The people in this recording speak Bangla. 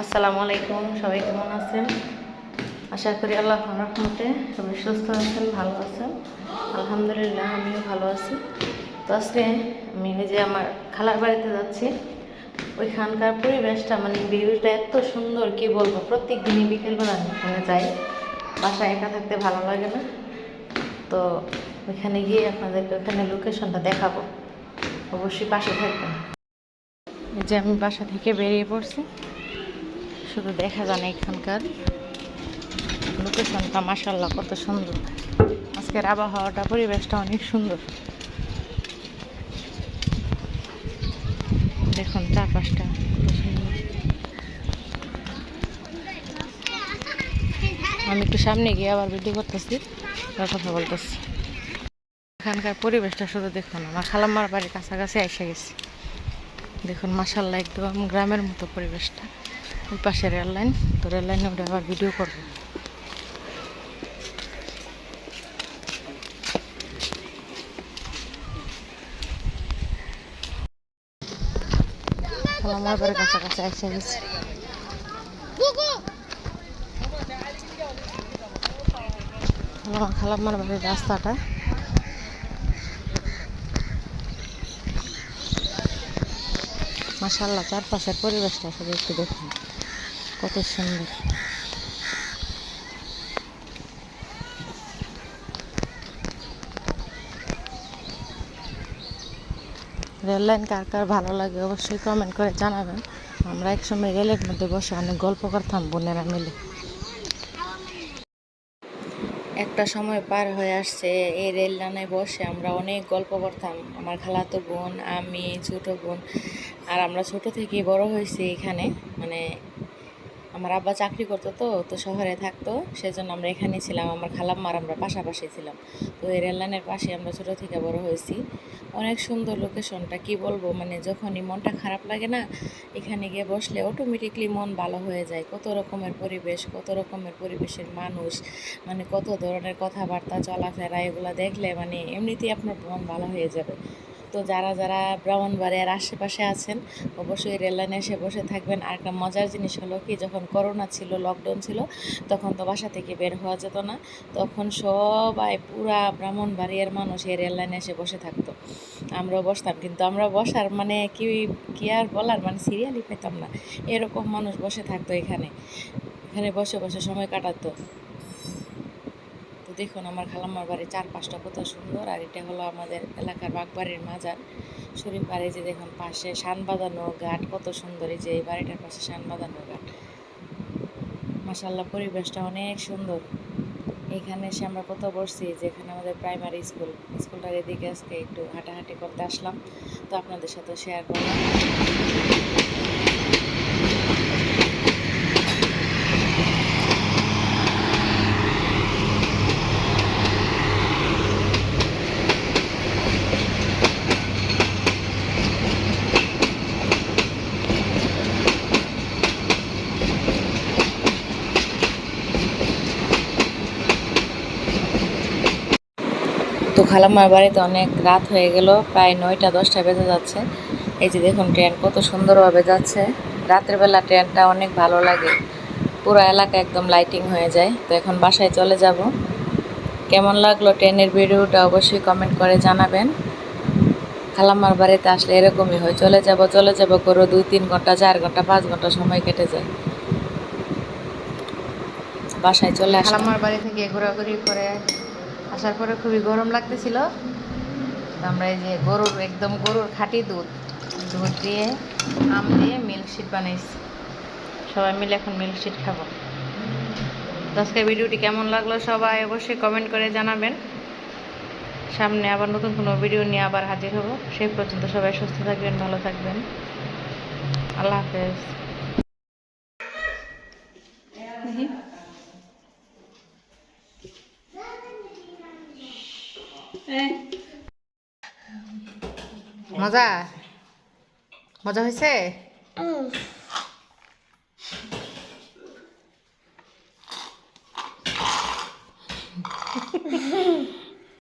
আসসালামু আলাইকুম, সবাই কেমন আছেন? আশা করি আল্লাহ রহমতে সবাই সুস্থ আছেন, ভালো আছেন। আলহামদুলিল্লাহ, আমিও ভালো আছি। তো আজকে আমি এই যে আমার খালার বাড়িতে যাচ্ছি, ওইখানকার পরিবেশটা মানে ভিউটা এত সুন্দর, কি বলব? প্রত্যেক দিনই বিকেলবেলা ওখানে যাই, বাসায় একা থাকতে ভালো লাগে না। তো ওইখানে গিয়ে আপনাদেরকে ওখানে লোকেশনটা দেখাবো। অবশ্যই পাশে থাকবেন। যে আমি বাসা থেকে বেরিয়ে পড়ছি। শুধু দেখা যায় না এখানকার লোকেশনটা মাসাল্লাহ কত সুন্দর। আজকের আবহাওয়াটা, পরিবেশটা অনেক সুন্দর। দেখুন চারপাশটা। আমি একটু সামনে গিয়ে আবার ভিডিও করতেছি কথা বলতেছি। এখানকার পরিবেশটা শুধু দেখুন, আমার খালাম্মার বাড়ির কাছাকাছি এসে গেছি। দেখুন মাসাল্লাহ একদম গ্রামের মতো পরিবেশটা। ওই পাশে রেল লাইন, তো রেল ওটা আবার ভিডিও করব। আমার বাড়ির কাছাকাছি এসে গেছি। খালাম্মার বাড়ির রাস্তাটা। মাসাল্লাহ চারপাশের পরিবেশটা শুধু একটু দেখুন। কত সুন্দর। রেল লাইন কার কার ভালো লাগে অবশ্যই কমেন্ট করে জানাবেন। আমরা একসময় রেলের মধ্যে বসে অনেক গল্প করতাম বোনেরা মিলে। একটা সময় পার হয়ে আসছে, এই রেল লাইনে বসে আমরা অনেক গল্প করতাম। আমার খালাতো বোন, আমি, ছোট বোন, আর আমরা ছোট থেকেই বড় হয়েছি এখানে। মানে আমার আব্বা চাকরি করতো তো তো শহরে থাকতো, সেজন্য আমরা এখানে ছিলাম, আমার খালাম্মার আমরা পাশাপাশি ছিলাম। তো এই রেল লাইনের পাশে আমরা ছোটো থেকে বড় হয়েছি। অনেক সুন্দর লোকেশনটা কি বলব মানে যখনই মনটা খারাপ লাগে না, এখানে গিয়ে বসলে অটোমেটিকলি মন ভালো হয়ে যায়। কত রকমের পরিবেশ, কত রকমের পরিবেশের মানুষ মানে কত ধরনের কথাবার্তা, চলাফেরা, এগুলো দেখলে মানে এমনিতেই আপনার মন ভালো হয়ে যাবে। তো যারা যারা ব্রাহ্মণবাড়িয়ার আশেপাশে আছেন, অবশ্যই রেল লাইনে এসে বসে থাকবেন। আর একটা মজার জিনিস হলো কি, যখন করোনা ছিল লকডাউন ছিল, তখন তো বাসা থেকে বের হওয়া যেত না। তখন সবাই পুরা ব্রাহ্মণ ব্রাহ্মণবাড়িয়ার মানুষ এই রেল লাইনে এসে বসে থাকতো। আমরাও বসতাম, কিন্তু আমরা বসার মানে কি কি আর বলার? মানে সিরিয়ালই পেতাম না। এরকম মানুষ বসে থাকতো এখানে। এখানে বসে বসে সময় কাটাতো। তো দেখুন, আমার খালাম্মার বাড়ির চারপাশটা কত সুন্দর। আর এটা হলো আমাদের এলাকার বাগবাড়ির মাজার। শরীফ বাড়ি যে দেখুন, পাশে শান বাঁধানো ঘাট, কত সুন্দর। এই যে এই বাড়িটার পাশে শান বাঁধানো ঘাট। মাসাল্লাহ পরিবেশটা অনেক সুন্দর। এখানে এসে আমরা কত বসছি, যেখানে আমাদের প্রাইমারি স্কুল স্কুলটার এদিকে আজকে একটু হাঁটাহাঁটি করতে আসলাম। তো আপনাদের সাথে শেয়ার করলাম। তো খালাম্মার বাড়িতে অনেক রাত হয়ে গেল, প্রায় নয়টা, দশটা বেজে যাচ্ছে। এই যে দেখুন ট্রেন কত সুন্দরভাবে যাচ্ছে। রাতের বেলা ট্রেনটা অনেক ভালো লাগে। পুরো এলাকা একদম লাইটিং হয়ে যায়। তো এখন বাসায় চলে যাব। কেমন লাগল ট্রেনের ভিডিওটা অবশ্যই কমেন্ট করে জানাবেন। খালাম্মার বাড়িতে আসলে এরকমই হয়। চলে যাব চলে যাব করে দুই, তিন ঘণ্টা, চার ঘণ্টা, পাঁচ ঘণ্টা সময় কেটে যায়। বাসায় চলে আসলাম। খালাম্মার বাড়ি থেকে ঘোরাঘুরি করে আসার পরে খুবই গরম লাগতেছিল। আমরা এই যে গরুর, একদম গরুর খাঁটি দুধ দুধ দিয়ে আম দিয়ে মিল্কশিট বানাইছি। সবাই মিলে এখন মিল্কশিট খাব। আজকের ভিডিওটি কেমন লাগল সবাই অবশ্যই কমেন্ট করে জানাবেন। সামনে আবার নতুন কোনো ভিডিও নিয়ে আবার হাজির হব। সেই পর্যন্ত সবাই সুস্থ থাকবেন, ভালো থাকবেন। আল্লাহ হাফেজ দেখি মজা? মজা হয়েছে?